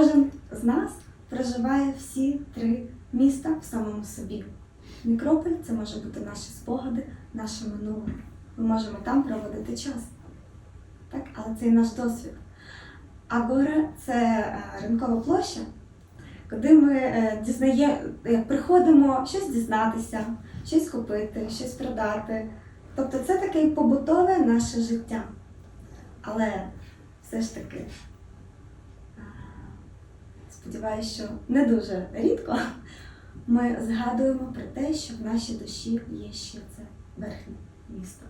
кожен з нас проживає всі три міста в самому собі. Некрополь це може бути наші спогади, наше минуле. Ми можемо там проводити час. Так? Але це і наш досвід. А горе це е, ринкова площа, куди ми е, дізнає, е, приходимо щось дізнатися, щось купити, щось продати. Тобто це таке побутове наше життя. Але все ж таки, сподіваюся, що не дуже рідко ми згадуємо про те, що в нашій душі є ще це верхнє місто.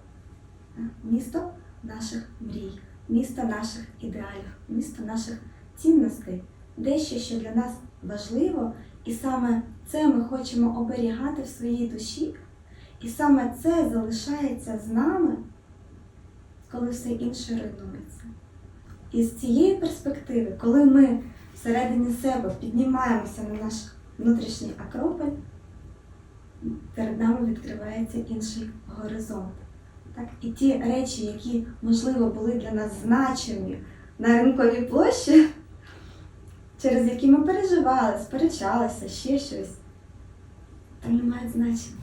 Місто наших мрій, місто наших ідеалів, місто наших цінностей, дещо, що для нас важливо, і саме це ми хочемо оберігати в своїй душі, і саме це залишається з нами, коли все інше руйнується. І з цієї перспективи, коли ми всередині себе піднімаємося на наш внутрішній акрополь, перед нами відкривається інший горизонт. Так? І ті речі, які, можливо, були для нас значені на ринковій площі, через які ми переживали, сперечалися, ще щось, там не мають значення.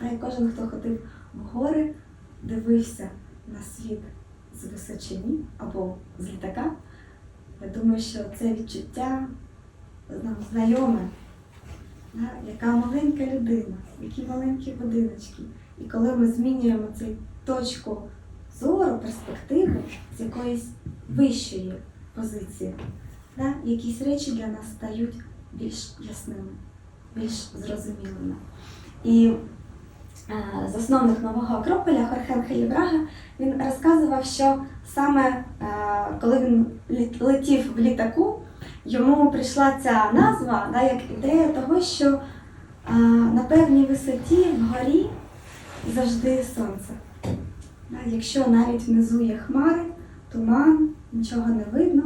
А і кожен, хто ходив в гори, дивився на світ з височині або з літака, я думаю, що це відчуття нам знайоме, да, яка маленька людина, які маленькі будиночки. І коли ми змінюємо цю точку зору, перспективи з якоїсь вищої позиції, да, якісь речі для нас стають більш ясними, більш зрозумілими. І засновник нового Акрополя Хорхен Хелібрага він розказував, що саме е, коли він летів в літаку, йому прийшла ця назва да, як ідея того, що е, на певній висоті вгорі завжди сонце. Якщо навіть внизу є хмари, туман, нічого не видно,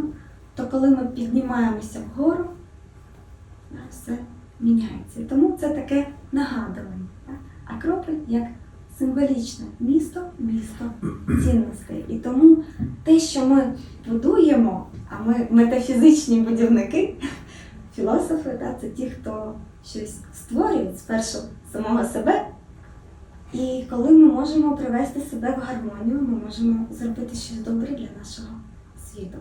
то коли ми піднімаємося вгору, все міняється. Тому це таке нагадування. Акрополь як символічне місто, місто цінностей. І тому те, що ми будуємо, а ми метафізичні будівники, філософи, да, це ті, хто щось створюють спершу самого себе. І коли ми можемо привести себе в гармонію, ми можемо зробити щось добре для нашого світу.